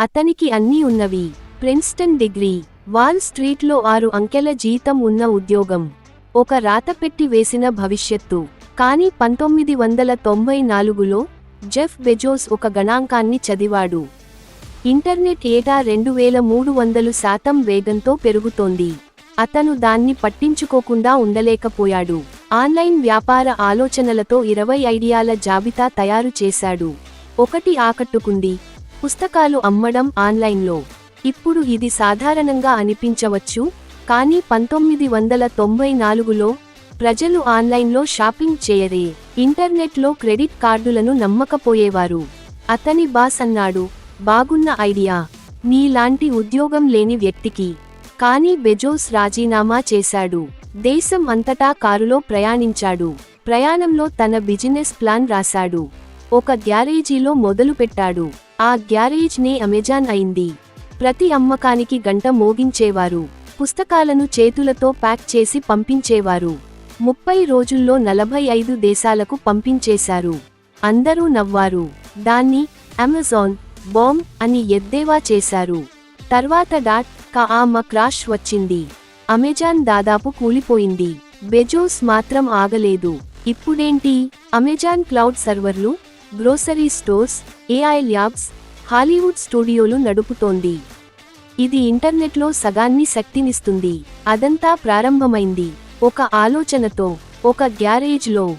అతనికి అన్నీ ఉన్నవి. ప్రిన్స్టన్ డిగ్రీ వాల్ స్ట్రీట్లో ఆరు అంకెల జీతం ఉన్న ఉద్యోగం. ఒక రాతపెట్టి వేసిన భవిష్యత్తు. కానీ పంతొమ్మిది వందల తొంభై నాలుగులో జెఫ్ బెజోస్ ఒక గణాంకాన్ని చదివాడు. ఇంటర్నెట్ ఏటా రెండు వేల మూడు వందలు శాతం వేగంతో పెరుగుతోంది. అతను దాన్ని పట్టించుకోకుండా ఉండలేకపోయాడు. ఆన్లైన్ వ్యాపార ఆలోచనలతో ఇరవై ఐడియాల జాబితా తయారు చేశాడు. ఒకటి ఆకట్టుకుంది. పుస్తకాలు అమ్మడం ఆన్లైన్లో. ఇప్పుడు ఇది సాధారణంగా అనిపించవచ్చు కానీ పంతొమ్మిది వందల తొంభై నాలుగులో ప్రజలు ఆన్లైన్లో షాపింగ్ చేయరే ఇంటర్నెట్లో క్రెడిట్ కార్డులను నమ్మకపోయేవారు. అతని బాస్ అన్నాడు బాగున్న ఐడియా నీలాంటి ఉద్యోగం లేని వ్యక్తికి కానీ బెజోస్ రాజీనామా చేశాడు. దేశం అంతటా కారులో ప్రయాణించాడు. ప్రయాణంలో తన బిజినెస్ ప్లాన్ రాశాడు. ఒక గ్యారేజీలో మొదలుపెట్టాడు. ఆ గ్యారేజ్ నే అమెజాన్ అయింది. ప్రతి అమ్మకానికి గంట మోగించేవారు. పుస్తకాలను చేతులతో ప్యాక్ చేసి పంపించేవారు. ముప్పై రోజుల్లో నలభై ఐదు దేశాలకు పంపించేశారు. అందరూ నవ్వారు. దాన్ని అమెజాన్ బాంబ్ అని ఎద్దేవా చేశారు. తర్వాత డాట్ కా ఆమ క్రాష్ వచ్చింది. అమెజాన్ దాదాపు కూలిపోయింది. బెజోస్ మాత్రం ఆగలేదు. ఇప్పుడేంటి? అమెజాన్ క్లౌడ్ సర్వర్లు grocery stores AI labs Hollywood స్టూడియోలు నడుపుతోంది. ఇది ఇంటర్నెట్లో సగాన్ని శక్తినిస్తుంది. అదంతా ప్రారంభమైంది. ఒక ఆలోచనతో ఒక గ్యారేజ్లో